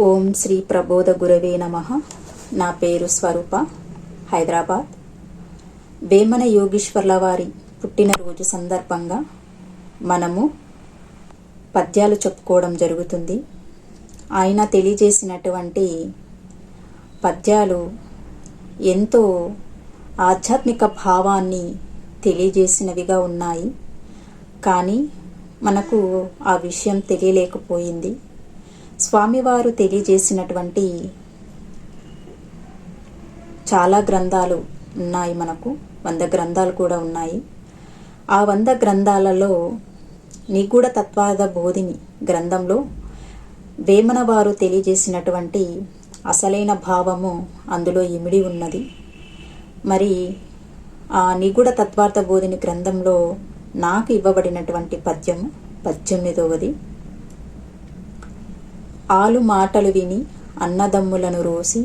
ఓం శ్రీ ప్రబోధ గురవే నమ. నా పేరు స్వరూప హైదరాబాద్. వేమన యోగీశ్వర్ల వారి పుట్టినరోజు సందర్భంగా మనము పద్యాలు చెప్పుకోవడం జరుగుతుంది. ఆయన తెలియజేసినటువంటి పద్యాలు ఎంతో ఆధ్యాత్మిక భావాన్ని తెలియజేసినవిగా ఉన్నాయి. కానీ మనకు ఆ విషయం తెలియలేకపోయింది. స్వామివారు తెలియజేసినటువంటి చాలా గ్రంథాలు ఉన్నాయి మనకు. వంద గ్రంథాలు కూడా ఉన్నాయి. ఆ వంద గ్రంథాలలో నిగూఢ తత్వాద బోధిని గ్రంథంలో వేమన వారు తెలియజేసినటువంటి అసలైన భావము అందులో ఇమిడి ఉన్నది. మరి ఆ నిగూఢ తత్వార్థ బోధిని గ్రంథంలో నాకు ఇవ్వబడినటువంటి పద్యము పద్దెనిమిదవది. ఆలు మాటలు విని అన్నదమ్ములను రోసి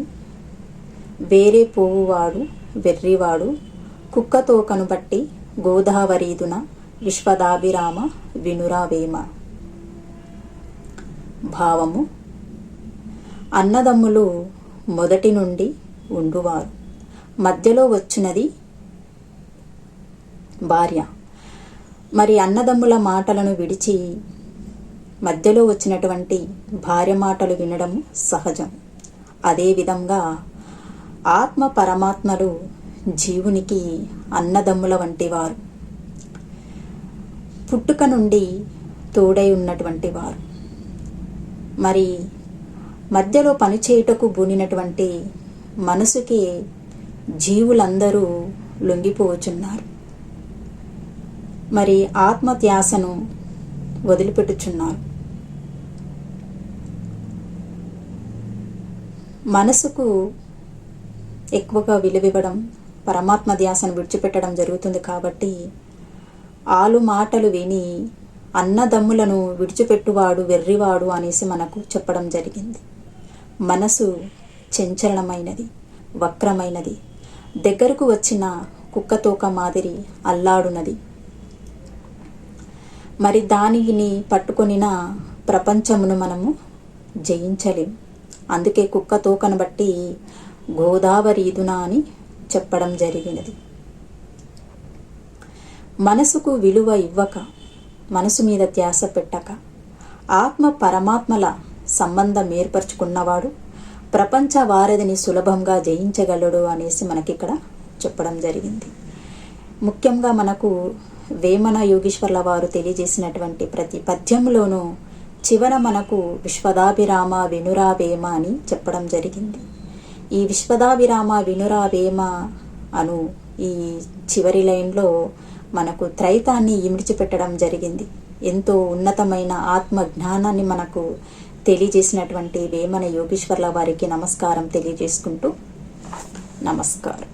వేరే పోవువాడు వెర్రివాడు కుక్కతోకను బట్టి గోదావరీదున విశ్వదాభిరామ వినురావేమ. భావము అన్నదమ్ములు మొదటి నుండి ఉండువారు. మధ్యలో వచ్చినది భార్య. మరి అన్నదమ్ముల మాటలను విడిచి మధ్యలో వచ్చినటువంటి భార్య మాటలు వినడం సహజం. అదేవిధంగా ఆత్మ పరమాత్మలు జీవునికి అన్నదమ్ముల వంటి వారు. పుట్టుక నుండి తోడై ఉన్నటువంటి వారు. మరి మధ్యలో పనిచేయుటకు బూనినటువంటి మనసుకి జీవులందరూ లొంగిపోచున్నారు మరి ఆత్మత్యాసను వదిలిపెట్టుచున్నారు మనసుకు ఎక్కువగా విలువివ్వడం పరమాత్మ ధ్యాసను విడిచిపెట్టడం జరుగుతుంది కాబట్టి ఆలు మాటలు విని అన్నదమ్ములను విడిచిపెట్టువాడు వెర్రివాడు అనేసి మనకు చెప్పడం జరిగింది. మనసు చంచలనమైనది వక్రమైనది. దగ్గరకు వచ్చిన కుక్కతోక మాదిరి అల్లాడునది. మరి దానిని పట్టుకొనిన ప్రపంచమును మనము జయించలేం. అందుకే కుక్క తోకను బట్టి గోదావరి ఇదున అని చెప్పడం జరిగినది. మనసుకు విలువ ఇవ్వక మనసు మీద ధ్యాస పెట్టక ఆత్మ పరమాత్మల సంబంధం ఏర్పరచుకున్నవాడు ప్రపంచ వారధిని సులభంగా జయించగలడు అనేసి మనకిక్కడ చెప్పడం జరిగింది. ముఖ్యంగా మనకు వేమన యోగీశ్వర్ల వారు తెలియజేసినటువంటి ప్రతి పద్యంలోనూ చివర మనకు విశ్వదాభిరామ వినురా వేమ అని చెప్పడం జరిగింది. ఈ విశ్వదాభిరామ వినురా వేమ అను ఈ చివరి లైన్లో మనకు త్రైతాన్ని ఇమిడిచిపెట్టడం జరిగింది. ఎంతో ఉన్నతమైన ఆత్మ జ్ఞానాన్ని మనకు తెలియజేసినటువంటి వేమన యోగీశ్వర్ల వారికి నమస్కారం తెలియజేసుకుంటూ నమస్కారం.